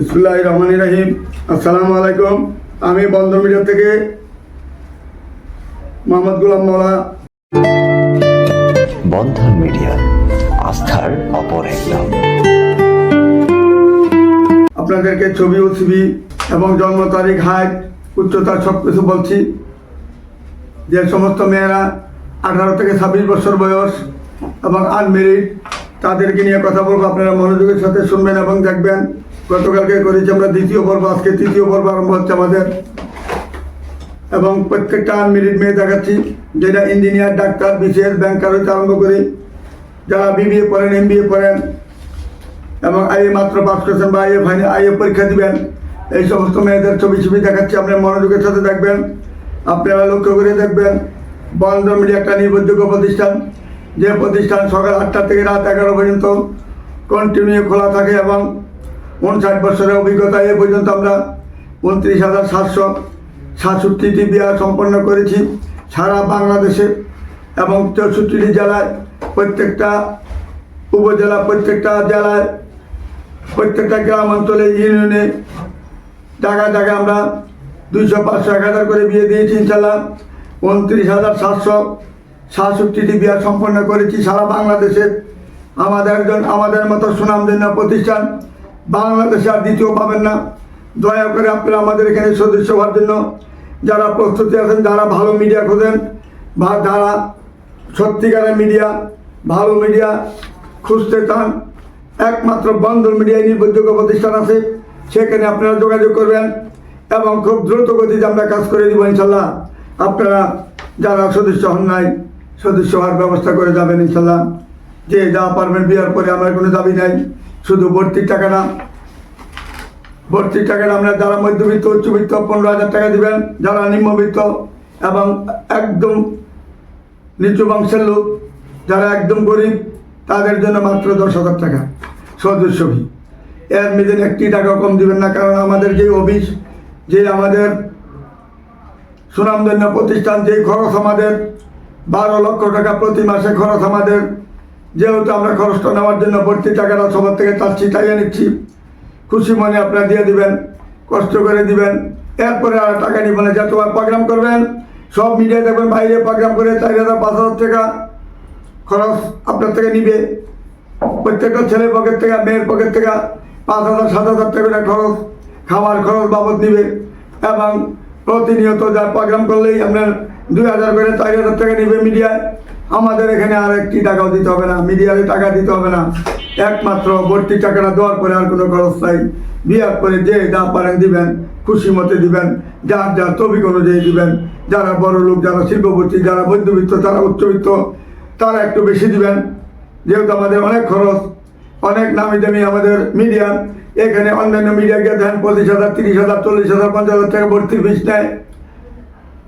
ইসুল্লাহ রহমান রাহিম। আসসালামু আলাইকুম। আমি বন্দর মিডিয়া থেকে মোহাম্মদ গুলাম মৌলা বন্ধন মিডিয়া আস্থার অপর এক নাম আপনাদেরকে ছবি ও ছবি এবং জন্ম তারিখ হাইট উচ্চতা সব কিছু বলছি। যে সমস্ত মেয়েরা আঠারো থেকে ছাব্বিশ বছর বয়স এবং আনমেরিড তাদেরকে নিয়ে কথা বলব। আপনারা মনোযোগের সাথে শুনবেন এবং দেখবেন। গতকালকে করেছি আমরা দ্বিতীয় পর্ব, আজকে তৃতীয় পর্ব আরম্ভ হচ্ছে আমাদের। এবং প্রত্যেকটা আনমেরিড মেয়ে দেখাচ্ছি, যেটা ইঞ্জিনিয়ার ডাক্তার বিসিএস ব্যাংকার হইতে আরম্ভ করি। যারা বিবিএ পড়েন এম পড়েন এবং আইএ মাত্র পাস করছেন বা আইএ ফাইনে আইএ পরীক্ষা দিবেন, এই সমস্ত মেয়েদের ছবি ছবি দেখাচ্ছি। আপনার মনোযোগের সাথে দেখবেন, আপনারা লক্ষ্য করে দেখবেন বন্ধ মিডিয়া একটা নির্ভরযোগ্য প্রতিষ্ঠান। যে প্রতিষ্ঠান সকাল আটটা থেকে রাত এগারো পর্যন্ত কন্টিনিউ খোলা থাকে এবং উনষাট বছরের অভিজ্ঞতা এ পর্যন্ত আমরা উনত্রিশ হাজার সাতশো সাতষট্টিটি বিয়া সম্পন্ন করেছি সারা বাংলাদেশে এবং চৌষট্টিটি জেলায়, প্রত্যেকটা উপজেলা, প্রত্যেকটা জেলায়, প্রত্যেকটা গ্রাম অঞ্চলে, ইউনিয়নে জায়গায় জায়গায় আমরা দুইশো পাঁচশো, এক হাজার করে বিয়ে দিয়েছি ইনশাল্লাহ উনত্রিশ হাজার সাতশো সাতষট্টিটি বিয়া সম্পন্ন করেছি সারা বাংলাদেশে। আমাদের একজন, আমাদের মতো সুনামধন্য প্রতিষ্ঠান বাংলাদেশে আর দ্বিতীয় পাবেন না। দয়া করে আপনারা আমাদের এখানে সদস্য হওয়ার জন্য যারা প্রস্তুতি আছেন, যারা ভালো মিডিয়া খোঁজেন বা যারা সত্যিকারের মিডিয়া ভালো মিডিয়া খুঁজতে চান, একমাত্র বন্ধন মিডিয়ায় নির্ভরযোগ্য প্রতিষ্ঠান আছে, সেখানে আপনারা যোগাযোগ করবেন এবং খুব দ্রুত গতিতে আমরা কাজ করে দিব ইনশাল্লাহ। আপনারা যারা সদস্য হন নাই, সদস্য হওয়ার ব্যবস্থা করে যাবেন ইনশাল্লাহ। যে যা পারবেন বিয়ার পরে, আমার কোনো দাবি নাই। শুধু ভর্তির টাকা না, ভর্তির টাকাটা আমরা যারা মধ্যবিত্ত, উচ্চবিত্ত, পনেরো হাজার টাকা দিবেন, যারা নিম্নবিত্ত এবং একদম নিচু বংশের লোক, যারা একদম গরিব, তাদের জন্য মাত্র দশ হাজার টাকা সদস্য এর মধ্যে একটি টাকা কম দিবেন না, কারণ আমাদের যে অফিস যে আমাদের সুনামধন্য প্রতিষ্ঠান যে খরচ আমাদের, বারো লক্ষ টাকা প্রতি মাসে খরচ আমাদের যেহেতু আমরা খরচটা নেওয়ার জন্য ভর্তি টাকাটা সবার থেকে চাচ্ছি চাইয়ে নিচ্ছি। খুশি মনে আপনারা দিয়ে দিবেন, কষ্ট করে দিবেন। এরপরে আর টাকা নিবেন না যা তোমার প্রোগ্রাম করবেন, সব মিডিয়া দেখবেন বাইরে প্রোগ্রাম করে চার হাজার, পাঁচ হাজার টাকা খরচ আপনার থেকে নিবে। প্রত্যেকটা ছেলের পকেট থেকে, মেয়ের পকেট থেকে পাঁচ হাজার, সাত হাজার টাকা করে খরচ, খাওয়ার খরচ বাবদ নিবে। এবং প্রতিনিয়ত যা প্রোগ্রাম করলেই আপনার দুই হাজার করে চার হাজার টাকা নিবে মিডিয়ায়। আমাদের এখানে আর একটি টাকাও দিতে হবে না মিডিয়ায় টাকা দিতে হবে না। একমাত্র ভর্তি টাকাটা দেওয়ার পরে আর কোনো খরচ নাই। বিয়ার পরে যে যা পারেন দিবেন, খুশি মতে দিবেন, যার যার তবিক অনুযায়ী দিবেন। যারা বড় লোক, যারা শিল্পপতি, যারা মধ্যবিত্ত যারা উচ্চবিত্ত, তারা একটু বেশি দিবেন। যেহেতু আমাদের অনেক খরচ, অনেক নামি দামি আমাদের মিডিয়া, এখানে অন্যান্য মিডিয়াকে দেন পঁচিশ হাজার, তিরিশ হাজার, চল্লিশ হাজার, পঞ্চাশ হাজার টাকা ভর্তির ফিস নেয়।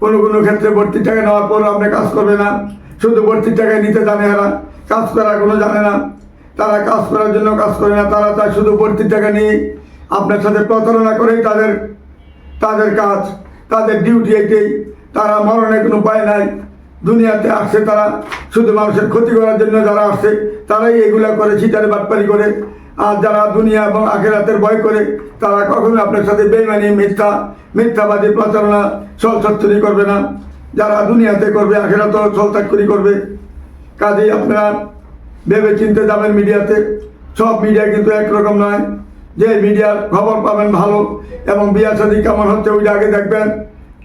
কোনো কোনো ক্ষেত্রে ভর্তির টাকা নেওয়ার পরও আপনি কাজ করবে না। শুধু ভর্তির টাকায় নিতে জানে এরা, কাজ করার কোনো জানে না। তারা কাজ করার জন্য কাজ করে না, তারা তার শুধু ভর্তির টাকা নিয়ে আপনার সাথে প্রতারণা করেই তাদের তাদের কাজ, তাদের ডিউটি এটাই তারা মরণের কোনো উপায় নাই। দুনিয়াতে আসছে তারা, শুধু মানুষের ক্ষতি করার জন্য যারা আসছে, তারাই এগুলা করে চিটারে বাটপারি করে। আর যারা দুনিয়া এবং আখেরাতের ভয় করে, তারা কখনো আপনার সাথে বেইমানি, মিথ্যা, মিথ্যাবাদী প্রচারণা সলসত্তরি করবে না। যারা দুনিয়াতে করবে, আখেরাতেও সলতাক্ষরি করবে। কাজেই আপনারা ভেবে চিনতে যাবেন মিডিয়াতে। সব মিডিয়া কিন্তু একরকম নয়। যে মিডিয়ার খবর পাবেন ভালো এবং বিয়া শাদি কেমন হচ্ছে ওইটা আগে দেখবেন।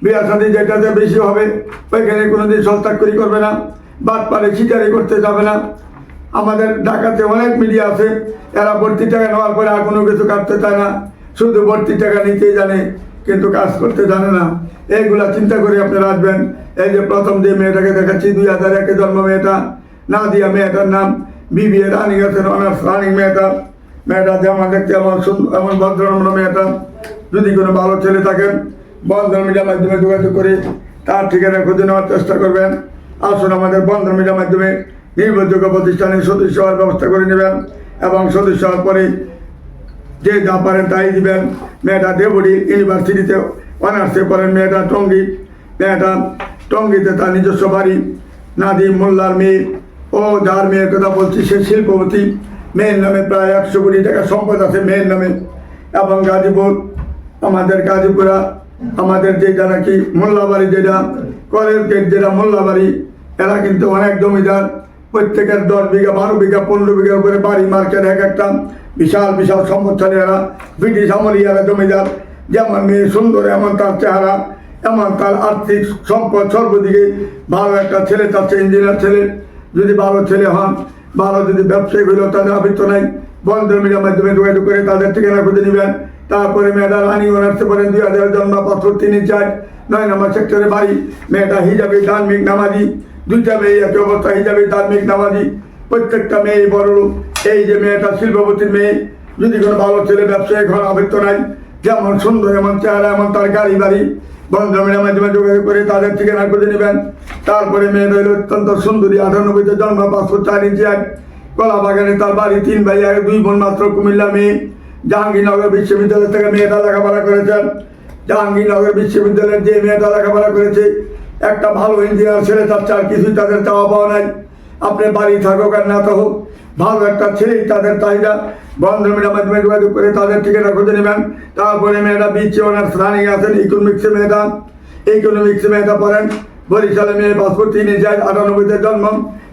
বিয়া শাদি যেটাতে বেশি হবে, ওইখানে কোনোদিন সস্তাক্ষরি করবে না, বাদ পারে চিটারি করতে যাবে না। আমাদের ঢাকাতে অনেক মিডিয়া আছে, এরা ভর্তি টাকা নেওয়ার পরে আর কোনো কিছু কাটতে চায় না। শুধু ভর্তি টাকা নিতেই জানে কিন্তু কাজ করতে জানে না। এইগুলা চিন্তা করে আপনারা আসবেন। এই যে প্রথম যে মেয়েটাকে দেখাচ্ছি, দুই হাজার একে জন্ম মেয়েটা না দিয়া মেয়েটার নাম বিবিএ রানিং আছেন, অনার্স রানিং মেয়েটা। মেয়েটা যেমন দেখতে এমন সুন্দর এমন ভদ্রনম্র মেয়েটা। যদি কোনো ভালো ছেলে থাকেন, বন্ধন মিডিয়ার মাধ্যমে যোগাযোগ করে তার ঠিকানা খুঁজে নেওয়ার চেষ্টা করবেন। আসুন আমাদের বন্ধন মিডিয়ার মাধ্যমে নির্ভরযোগ্য প্রতিষ্ঠানের সদস্য হওয়ার ব্যবস্থা করে নেবেন এবং সদস্য হওয়ার পরে যে যা পারেন তাই দিবেন। মেয়েটা দেবড়ি ইউনিভার্সিটিতে অনার্সে পড়েন। মেয়েটা টঙ্গি, মেয়েটা টঙ্গিতে তার নিজস্ব বাড়ি নাদি মোল্লার মেয়ে। ও যার মেয়ের কথা বলছি, সে শিল্পপতি। মেয়ের নামে প্রায় একশো কোটি টাকা সম্পদ আছে মেয়ের নামে। এবং গাজীপুর, আমাদের গাজীপুরা, আমাদের যেটা নাকি মোল্লাবাড়ি যেটা, কলের গেট যেটা মোল্লাবাড়ি, এরা কিন্তু অনেক জমিদার। প্রত্যেকের দশ বিঘা, বারো বিঘা, পনেরো বিঘা উপরে বাড়ি, মার্কেট এক একটা। বিশাল বিশাল সম্পদশালী এরা ব্রিটিশ আমলিয়ারা জমিদার। যেমন মেয়ে সুন্দর, এমন তার চেহারা, এমন তার আর্থিক সম্পদ সর্বদিকে। ভালো একটা ছেলে, তার ইঞ্জিনিয়ার ছেলে। যদি ভালো ছেলে হন, ভালো যদি ব্যবসায়ী হইলেও তাদের আবৃত্ত নাই। বন্ধ মিডিয়ার মাধ্যমে যোগাযোগ করে তাদের ঠিকানা খুঁজে নেবেন। তারপরে মেয়েটা রানি অনার্সে পড়েন, দুই হাজার জন্ম তিনি চার নয় নম্বর সেক্টরে বাড়ি। মেয়েটা হিজাবি, ধার্মিক, নামাজি। দুইটা মেয়ে একই অবস্থা হিজাবি ধার্মিক নামাজি। প্রত্যেকটা মেয়ে বড়। এই যে মেয়েটা শিল্পপতির মেয়ে, যদি কোনো ভালো ছেলে, ব্যবসায়ী, ঘর আবৃত্ত নাই, যেমন সুন্দর, এমন চেহারা, এমন তার গাড়ি বাড়ি বন্ধমের মাধ্যমে যোগাযোগ করে তাদের ঠিকানা খুঁজে নেবেন। তারপরে মেয়ে রইল অত্যন্ত সুন্দরী আটানব্বইতে জন্ম পাঁচশো চার ইঞ্চি এক। কলা বাগানে তার বাড়ি তিন ভাই আর দুই বোন মাত্র কুমিল্লা মেয়ে। জাহাঙ্গীরনগর বিশ্ববিদ্যালয় থেকে মেয়েটা লেখাপড়া করেছেন। জাহাঙ্গীরনগর বিশ্ববিদ্যালয়ের যে মেয়েটা লেখাপড়া করেছে একটা ভালো ইঞ্জিনিয়ার ছেলে চাচ্ছে আর কিছুই তাদের চাওয়া পাওয়া নাই। আপনি বাড়ি থাকুক আর না থাকুক, ভালো একটা ছেলেই তাদের চাহিদা। বন্ধমিটার মাধ্যমে যোগাযোগ করে তাদের ঠিকানা খুঁজে নেবেন। তারপরে মেয়েটা বিচে ওনার স্থানে আছেন ইকোনমিক্সে মেয়েটা ইকোনমিক্সে মেয়েটা পড়েন। বরিশালে মেয়ে পাসপোর্ট তিনি যায় আটানব্বইতে জন্ম।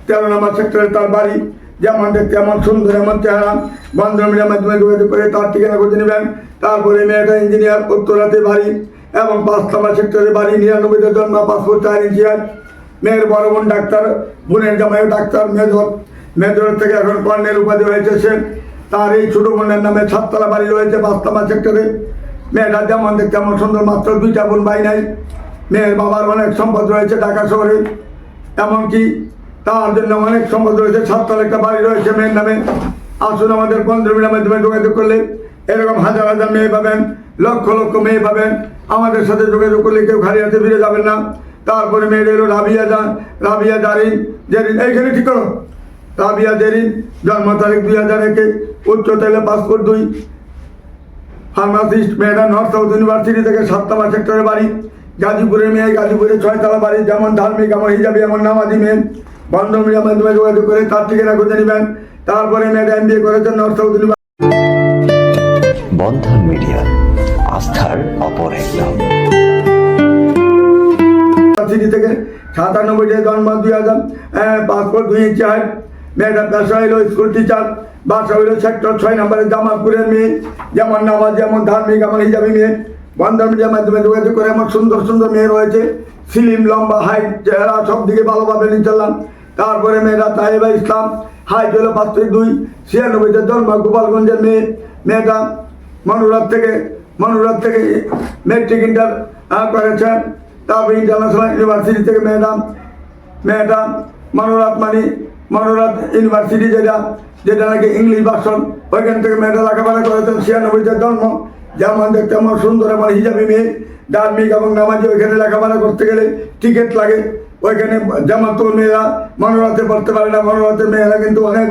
তেরো নম্বর সেক্টরে তার বাড়ি। যেমন দেখতে এমন সুন্দর, এমন চেহারা। বন্ধমিটার মাধ্যমে যোগাযোগ করে তার ঠিকানা খুঁজে নেবেন। তারপরে মেয়েটা ইঞ্জিনিয়ার উত্তরাতে বাড়ি। এবং পাঁচ নম্বর সেক্টরে বাড়ি নিরানব্বইতে জন্ম, পাসপোর্ট চার ইঞ্জিনিয়ার মেয়ের বড় বোন ডাক্তার, বোনের জামাইও ডাক্তার, মেজর। মেজর থেকে এখন কর্নেল উপাধি হয়েছে সে। তার এই ছোটো বোনের নামে সাততলা বাড়ি রয়েছে পাঁচতলা সেক্টরে। মেয়েটা যেমন দেখতে এমন সুন্দর, মাত্র দুইটা বোন ভাই নাই। মেয়ের বাবার অনেক সম্পদ রয়েছে ঢাকা শহরে। এমনকি তার জন্য অনেক সম্পদ রয়েছে সাততলা একটা বাড়ি রয়েছে মেয়ের নামে। আসুন আমাদের পনেরো বন্ধুমিনের মাধ্যমে যোগাযোগ করলে এরকম হাজার হাজার মেয়ে পাবেন, লক্ষ লক্ষ মেয়ে পাবেন। আমাদের সাথে যোগাযোগ করলে কেউ খালি হাতে ফিরে যাবেন না। তারপরে মেয়ের এলো, রাবিয়া জা রাবিয়া জারিন জেরিন। এইখানে ঠিক করো। রাবিয়া, জেরিন, জন্ম তারিখ দুই হাজার একে উচ্চতা এলো পাসপোর্ট দুই। ফার্মাসিস্ট মেয়েরা নর্থ সাউথ ইউনিভার্সিটি থেকে সাততলা সেক্টরে বাড়ি। গাজীপুরের মেয়ে গাজীপুরে ছয়তলা বাড়ি। যেমন ধার্মিক, এমন হিজাবি, এমন নামাজি মেয়ে। বন্ধ মিডিয়ার মাধ্যমে যোগাযোগ করে তার ঠিকানা খুঁজে নেবেন। তারপরে মেয়েটা এম বি এ করেছেন north south university. Bandhan media. আস্থার অপর এক নাম। সিটি থেকে সাতানব্বইতে জন্ম দুই হাজার পাসপোর্ট দুই ইঞ্চি হাইট, মেয়েটা পেশা হইল স্কুল টিচার, বাসা হইল সেক্টর ছয় নম্বরে জামালপুরের মেয়ে। যেমন নামাজ, যেমন ধার্মিক এমন হিজাবি মেয়ে। বন্ধন মিডিয়ার মাধ্যমে যোগাযোগ করে এমন সুন্দর সুন্দর মেয়ে রয়েছে। সিলিম, লম্বা, হাইট, চেহারা সব দিকে ভালোভাবে নিচালাম তারপরে মেয়েরা তাইবা ইসলাম, হাইট হলো পাঁচশো দুই, ছিয়ানব্বইতে জন্ম গোপালগঞ্জের মেয়ে। মেয়েটা মনুরাত থেকে মনুরাত থেকে মেট্রিক ইন্টার করেছেন। তারপরে ইন্টারন্যাশনাল ইউনিভার্সিটি থেকে ম্যাডাম ম্যাডাম মনোরাত মানি, মনোরাত ইউনিভার্সিটি যেটা যেটা নাকি ইংলিশ ভাষণ ওইখান থেকে মেয়েটা লেখাপড়া করেছেন ছিয়ানব্বইতে জন্ম। যেমন দেখতে আমার সুন্দর আমার হিজাবি মেয়ে, ধার্মিক এবং নামাজি, ওইখানে লেখাপড়া করতে গেলে টিকিট লাগে। ওইখানে তোর মেয়েরা মনোরাতে পড়তে পারে না, মনোরাতের মেয়েরা কিন্তু অনেক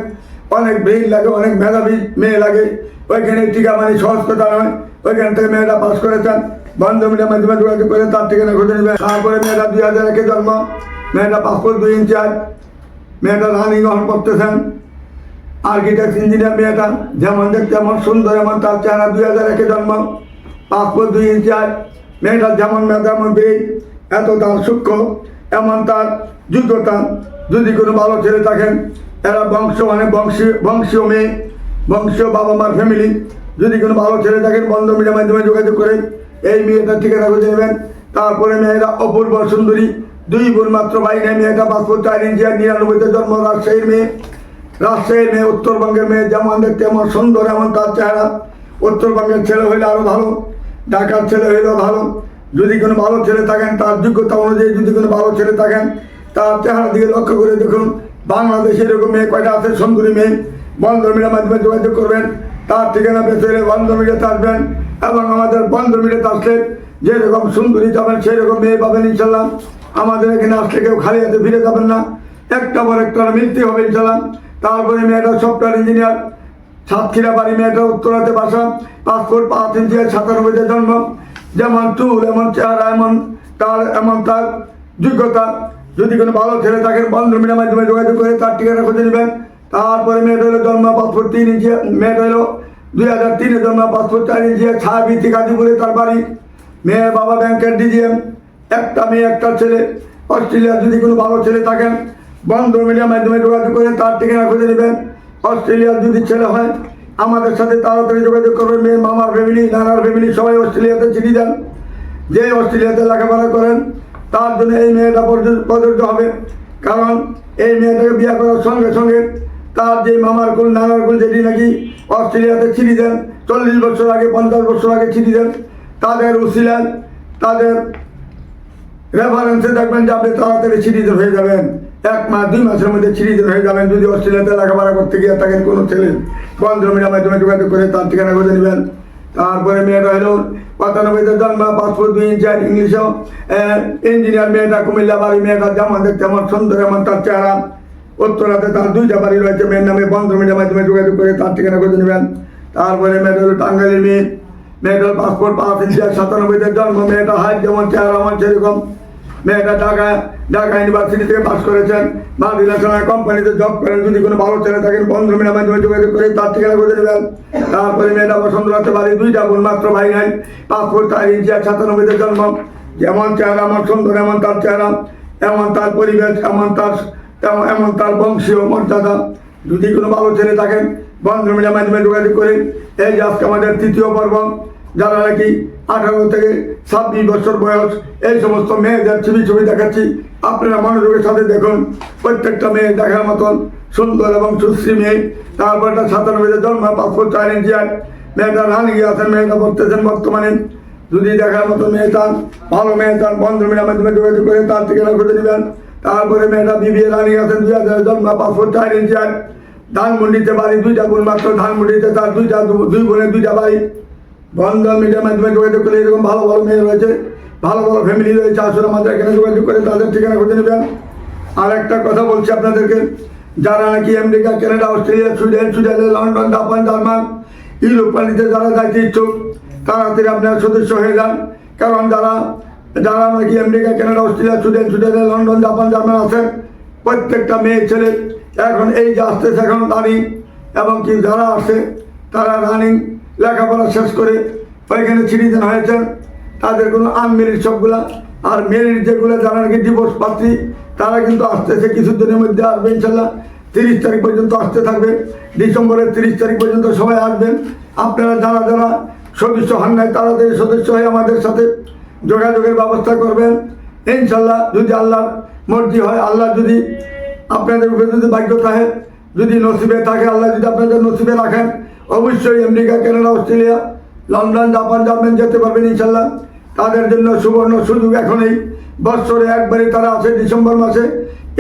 অনেক ভিড় লাগে, অনেক মেধাবী মেয়ে লাগে। ওইখানে টিকা মানে সহজ নয় ওইখান থেকে মেয়েরা পাস করেছেন। বন্ধ মিডিয়ার মাধ্যমে যোগাযোগ করে তার ঠিকানা খুঁজে নেবে। তারপরে মেয়েরা দুই হাজার একে জন্ম। মেয়েটা পাসপোর্ট দুই ইঞ্চি আট মেয়েটা রানিং গ্রহণ করতেছেন। আর্কিটেক্ট ইঞ্জিনিয়ার মেয়েটা। যেমন দেখতে এমন সুন্দর, এমন তার চেহারা দুই হাজার একে জন্ম। পাস পাসপোর্ট দুই ইঞ্চি আট মেয়েটা যেমন মেয়ে তেমন বেগ এত তার সূক্ষ্ম। এমন তার যোগ্যতা। যদি কোনো ভালো ছেলে থাকেন এরা বংশ মানে বংশীয় বংশীয় মেয়ে, বংশীয় বাবা মার ফ্যামিলি যদি কোনো ভালো ছেলে থাকেন বন্ধ মিডিয়ার মাধ্যমে যোগাযোগ করে, এই মেয়েটার ঠিকানা খুঁজে নেবেন। তারপরে মেয়েরা অপূর্ব সুন্দরী, দুই বোন মাত্র, ভাই নেই, মেয়েটা পাসপোর্ট চার ইঞ্চি আর নিরানব্বইতে জন্ম, রাজশাহীর মেয়ে। রাজশাহীর মেয়ে, উত্তরবঙ্গের মেয়ে, যেমন দেখতে এমন সুন্দর, এমন তার চেহারা। উত্তরবঙ্গের ছেলে হইলে আরও ভালো, ঢাকার ছেলে হইলেও ভালো। যদি কোনো ভালো ছেলে থাকেন, তার যোগ্যতা অনুযায়ী যদি কোনো ভালো ছেলে থাকেন, তার চেহারা দিকে লক্ষ্য করে দেখুন। বাংলাদেশে এরকম মেয়ে কয়টা আছে? সুন্দরী মেয়ে। বন্ধ মিডিয়ার মাধ্যমে যোগাযোগ করবেন। তার ঠিকানা পেতে হলে বন্ধ মিডিয়াতে আসবেন এবং আমাদের বন্ধ মিডিয়াতে আসলে যেরকম সুন্দরী যাবেন সেই রকম মেয়ে পাবেন ইনশাল্লাহ। আমাদের এখানে আসলে কেউ খালি হাতে ফিরে যাবেন না। একটা পর একটা মিলতে হবে ইনশাল্লাহ। তারপরে মেয়েটা সফটওয়্যার ইঞ্জিনিয়ার সাতক্ষীরা বাড়ি, মেয়েটা উত্তরাতে বাসা পাসপোর্ট পাঁচ ইঞ্চি সাতানব্বইতে জন্ম। যেমন চুল এমন চেহারা, এমন তার এমন তার যোগ্যতা। যদি কোনো ভালো ছেলে থাকেন বন্ধ মিডিয়ার মাধ্যমে যোগাযোগ করে তার ঠিকানা খুঁজে নেবেন। তারপরে মেয়েটা হলো জন্ম পাসপোর্ট তিন ইঞ্চি, মেয়েটা হলো দুই হাজার তিনে জন্ম পাসপোর্ট চার ইঞ্চি ছায়াবৃত্তি গাজীপুরে তার বাড়ি। মেয়ের বাবা ব্যাংকের ডিজিএম, একটা মেয়ে, একটা ছেলে। অস্ট্রেলিয়ার যদি কোনো ভালো ছেলে থাকেন বন্ধ মিডিয়ার মাধ্যমে যোগাযোগ করে তার ঠিকানা খুঁজে নেবেন। অস্ট্রেলিয়ার যদি ছেলে হয়, আমাদের সাথে তাড়াতাড়ি যোগাযোগ করবেন। মেয়ে, মামার ফ্যামিলি নানার ফ্যামিলি সবাই অস্ট্রেলিয়াতে চিঠি দেন। যে অস্ট্রেলিয়াতে লেখাপড়া করেন তার জন্য এই মেয়েটা প্রযোজ্য- হবে। কারণ এই মেয়েটাকে বিয়ে করার সঙ্গে সঙ্গে তার যে মামার কুল, নানার কুল যেটি নাকি অস্ট্রেলিয়াতে চিঠি দেন, চল্লিশ বছর আগে, পঞ্চাশ বছর আগে চিঠি দেন, তাদের উসিলেন তাদের রেফারেন্সে দেখবেন যে আপনি তাড়াতাড়ি সিটিজেন হয়ে যাবেন। এক মাস, দুই মাসের মধ্যে সিটিজেন হয়ে যাবেন। যদি অস্ট্রেলিয়াতে লেখাপড়া করতে গিয়ে থাকেন কোনো ছেলে বন্ধ মিডিয়ার মাধ্যমে যোগাযোগ করে তার ঠিকানা খুঁজে নেবেন। তারপরে মেয়েটা হলো পঁচানব্বইতে জন্ম পাসপোর্ট দুই ইঞ্চার ইংলিশও ইঞ্জিনিয়ার মেয়েটা, কুমিল্লা বাড়ি মেয়েটা, যেমন দেখতে এমন সুন্দর, এমন তার চেহারা। উত্তরাতে তার দুইটা বাড়ি রয়েছে, মেয়ের নামে বন্ধ মিডিয়ার মাধ্যমে যোগাযোগ করে তার ঠিকানা খুঁজে নেবেন। তারপরে মেয়েটা হলো টাঙ্গাইলের মেয়ে। মেয়েটার পাসপোর্ট পাঁচ ইঞ্চিয়ার সাতানব্বইতে জন্ম, মেয়েটা হাইট যেমন চেহারা আমার সেরকম। মেয়েটা ঢাকা ঢাকা ইউনিভার্সিটি থেকে পাস করেছেন বা রিলেশনের কোম্পানিতে জব করেন, যদি কোনো ভালো ছেলে থাকেন, বন্ধু মেয়ের মাধ্যমে যোগাযোগ করে তার ঠিকানা খুঁজে দেবেন তারপরে মেয়েটা বসন্ত রাতে বাড়ি দুইটা বোন মাত্র ভাই নাই পাসপোর্ট চার ইঞ্চি আর সাতানব্বইতে জন্ম। যেমন চেহারা আমার সুন্দর, এমন তার চেহারা, এমন তার পরিবেশ, এমন তার, এমন- তার বংশীয় মর্যাদা। যদি কোনো ভালো ছেলে থাকেন, বন্ধু মিডিয়ার মাধ্যমে যোগাযোগ করে। এই আজকে আমাদের তৃতীয় পর্ব, যারা নাকি আঠারো থেকে ছাব্বিশ বছর বয়স, এই সমস্ত মেয়েদের ছবি ছবি দেখাচ্ছি। আপনারা মনোযোগের সাথে দেখুন, প্রত্যেকটা মেয়ে দেখার মতন সুন্দর এবং সুশ্রী মেয়ে। তারপর একটা সাতানব্বইতে জন্ম, পাসপোর্ট চার ইঞ্চি মেয়েটা রানি গিয়ে আছেন, মেয়েটা পড়তেছেন বর্তমানে। যদি দেখার মতো মেয়ে চান, ভালো মেয়ে চান, বন্ধু মেয়ের মাধ্যমে যোগাযোগ করে তার ঠিকানা খুঁজে নেবেন। তারপরে মেয়েটা বিবিএ রানি আছেন, দুই হাজার জন্ম, পাসপোর্ট চার ইঞ্চি ধানমন্ডিতে বাড়ি, দুইটা বোন মাত্র ধানমন্ডিতে, তার দুইটা দুই বোনের দুইটা বাড়ি বন্ধন মিডিয়ার মাধ্যমে যোগাযোগ করে এরকম ভালো ভালো মেয়ে রয়েছে, ভালো ভালো ফ্যামিলি রয়েছে আসলে আমাদের এখানে যোগাযোগ করে তাদের ঠিকানা খুঁজে নেবেন। আর একটা কথা বলছি আপনাদেরকে, যারা নাকি America, Canada, Australia, Sweden, Switzerland, London, Japan, German, Europe কান্ট্রিতে যারা যাইতে ইচ্ছুক তাড়াতাড়ি আপনার সদস্য হয়ে যান। কারণ যারা যারা নাকি America, Canada, Australia, Sweden, Switzerland, London, Japan, German আছেন, প্রত্যেকটা মেয়ে ছেলে এখন এই যে আসতেছে এখন রানিং এবং কি যারা আসে, তারা রানিং লেখাপড়া শেষ করে ওইখানে সিটিজেন হয়েছেন। তাদের কোনো আনমেরিট সবগুলা। আর মেরিট যেগুলো যারা নাকি ডিভোর্স পাত্রী, তারা কিন্তু আসতেছে কিছুদিনের মধ্যে আসবে ইনশাল্লাহ। তিরিশ তারিখ পর্যন্ত আসতে থাকবে। ডিসেম্বরের তিরিশ তারিখ পর্যন্ত সবাই আসবেন। আপনারা যারা যারা সদস্য হন নাই, তারা তাড়াতাড়ি সদস্য হয়ে আমাদের সাথে যোগাযোগের ব্যবস্থা করবেন। ইনশাল্লাহ যদি আল্লাহর মর্জি হয়, আল্লাহ যদি আপনাদের উপরে যদি ভাগ্য থাকে, যদি নসিবে থাকে, আল্লাহ যদি আপনাদের নসিবে রাখেন অবশ্যই America, Canada, Australia, London, Japan, German যেতে পারবেন ইনশাল্লাহ তাদের জন্য সুবর্ণ সুযোগ এখনই। বৎসরে একবারই তারা আছে ডিসেম্বর মাসে।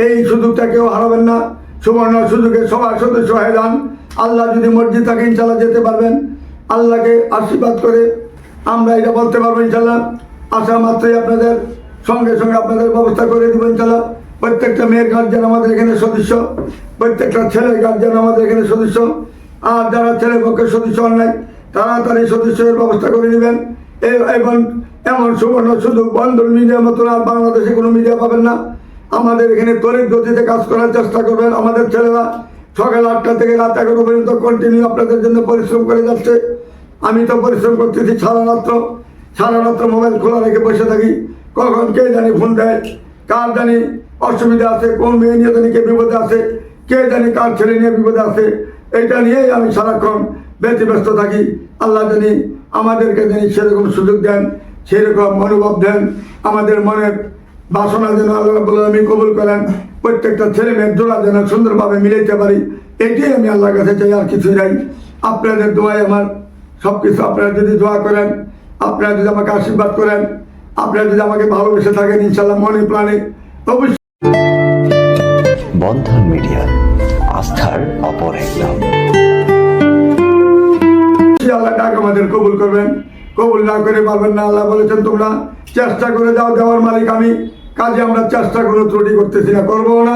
এই সুযোগটা কেউ হারাবেন না। সুবর্ণ সুযোগে সবার সদস্য হয়ে যান। আল্লাহ যদি মর্জি থাকে ইনশাল্লাহ যেতে পারবেন। আল্লাহকে আশীর্বাদ করে আমরা এটা বলতে পারব ইনশাল্লাহ আসা মাত্রই আপনাদের সঙ্গে সঙ্গে আপনাদের ব্যবস্থা করে দেবো ইনশাল্লাহ প্রত্যেকটা মেয়ের গার্জেন আমাদের এখানে সদস্য। প্রত্যেকটা ছেলের গার্জেন আমাদের এখানে সদস্য। আর যারা ছেলে পক্ষের সদস্য হন নাই তাড়াতাড়ি সদস্যের ব্যবস্থা করে নেবেন। এবং এমন সুবর্ণ শুধু বন্ধন মিডিয়ার মতন আর বাংলাদেশে কোনো মিডিয়া পাবেন না। আমাদের এখানে তরিত গতিতে কাজ করার চেষ্টা করবেন। আমাদের ছেলেরা সকাল আটটা থেকে রাত এগারো পর্যন্ত কন্টিনিউ আপনাদের জন্য পরিশ্রম করে যাচ্ছে। আমি তো পরিশ্রম করতেছি সারা রাত্র। সারা রাত্র মোবাইল খোলা রেখে বসে থাকি। কখন কে জানি ফোন দেয়। কার জানি অসুবিধা আছে, কোন মেয়ে নিয়ে জানি কে বিপদে আছে। কে জানি কার ছেলে নিয়ে বিপদে আছে। এটা নিয়েই আমি সারাক্ষণ ব্যতিব্যস্ত থাকি। আল্লাহ জানি আমাদেরকে জানি সেরকম সুযোগ দেন, সেরকম মনোভাব দেন, আমাদের মনের বাসনা যেন আল্লাহ আলামিন কবুল করেন, প্রত্যেকটা ছেলে মেয়ের জোড়া যেন সুন্দরভাবে মিলাইতে পারি। এটাই আমি আল্লাহর কাছে চাই, আর কিছুই নাই। আপনাদের দোয়াই আমার। সব কিছু আপনারা যদি দোয়া করেন, আপনারা যদি আমাকে আশীর্বাদ করেন, আপনারা যদি আমাকে ভালোবেসে থাকেন ইনশাল্লাহ মনে প্রাণে অবশ্যই বন্ধন মিডিয়া আস্থার অপর এক আল্লাহ ডাক আমাদের কবুল করবেন, কবুল না করে পারবেন না, আল্লাহ বলেছেন তোমরা চেষ্টা করে যাও, দেওয়ার মালিক আমি। কাজে আমরা চেষ্টা কোনো ত্রুটি করতেছি না, করব না।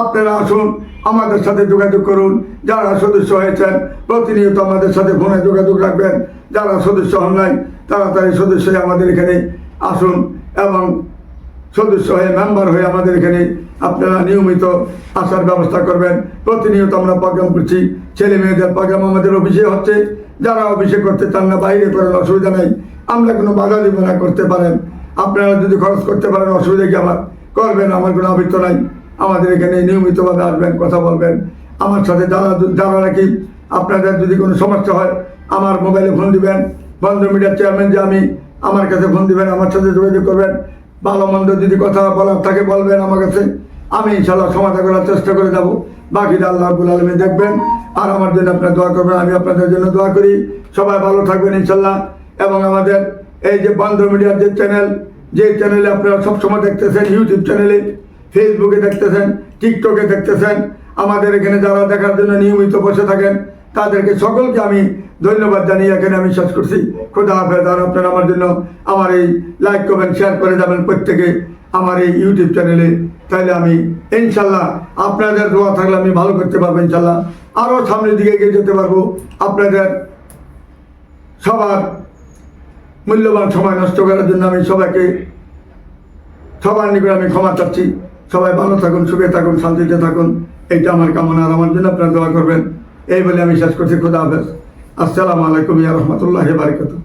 আপনারা আসুন, আমাদের সাথে যোগাযোগ করুন। যারা সদস্য হয়েছেন, প্রতিনিয়ত আমাদের সাথে ফোনে যোগাযোগ রাখবেন। যারা সদস্য হন নাই, তাড়াতাড়ি সদস্য হয়ে আমাদের এখানে আসুন এবং সদস্য হয়ে মেম্বার হয়ে আমাদের এখানে আপনারা নিয়মিত আসার ব্যবস্থা করবেন। প্রতিনিয়ত আমরা প্রোগ্রাম করছি। ছেলে মেয়েদের প্রোগ্রাম আমাদের অফিসে হচ্ছে। যারা অফিসে করতে চান না, বাইরে করেন অসুবিধা নেই। আমরা কোনো বাধা দিব না, করতে পারেন। আপনারা যদি খরচ করতে পারেন, অসুবিধা কি আমার? করবেন, আমার কোনো আবৃত্ত নাই। আমাদের এখানে নিয়মিতভাবে আসবেন, কথা বলবেন। আমার সাথে যারা যারা নাকি আপনাদের যদি কোনো সমস্যা হয়, আমার মোবাইলে ফোন দিবেন। বন্ধ মিডিয়ার চেয়ারম্যান যে আমি, আমার কাছে ফোন দিবেন, আমার সাথে যোগাযোগ করবেন। ভালো মন্দ যদি কথা বলার থাকে বলবেন আমার কাছে। আমি ইনশাল্লাহ সমাধান করার চেষ্টা করে যাব। বাকিটা আল্লাহ আব্বুল আলমী দেখবেন। আর আমার জন্য আপনার দোয়া করবেন, আমি আপনাদের জন্য দোয়া করি। সবাই ভালো থাকবেন ইনশাল্লাহ এবং আমাদের এই যে বন্ধ মিডিয়ার যে চ্যানেল, যে চ্যানেলে আপনারা সবসময় দেখতেছেন, ইউটিউব চ্যানেলে ফেসবুকে দেখতেছেন টিকটকে দেখতেছেন, আমাদের এখানে যারা দেখার জন্য নিয়মিত বসে থাকেন তাদেরকে সকলকে আমি ধন্যবাদ জানিয়ে এখানে আমি শেষ করছি। খোদা হাফেজ, আর আপনারা আমার জন্য আমার এই লাইক কমেন্ট শেয়ার করে যাবেন প্রত্যেকে আমার এই ইউটিউব চ্যানেলে তাইলে আমি ইনশাল্লাহ আপনাদের দোয়া থাকলে আমি ভালো করতে পারব ইনশাল্লাহ আরও সামনের দিকে এগিয়ে যেতে পারব। আপনাদের সবার মূল্যবান সময় নষ্ট করার জন্য আমি সবাইকে সবার নিকট আমি ক্ষমা চাচ্ছি। সবাই ভালো থাকুন, সুখে থাকুন, শান্তিতে থাকুন। এইটা আমার কামনা, আর আমার জন্য আপনারা দোয়া করবেন। এই বলে আমি শেষ করছি। খুদা হাফেজ। আসসালামু আলাইকুম ইয়া রহমতুল্লাহ বারকাতুহ।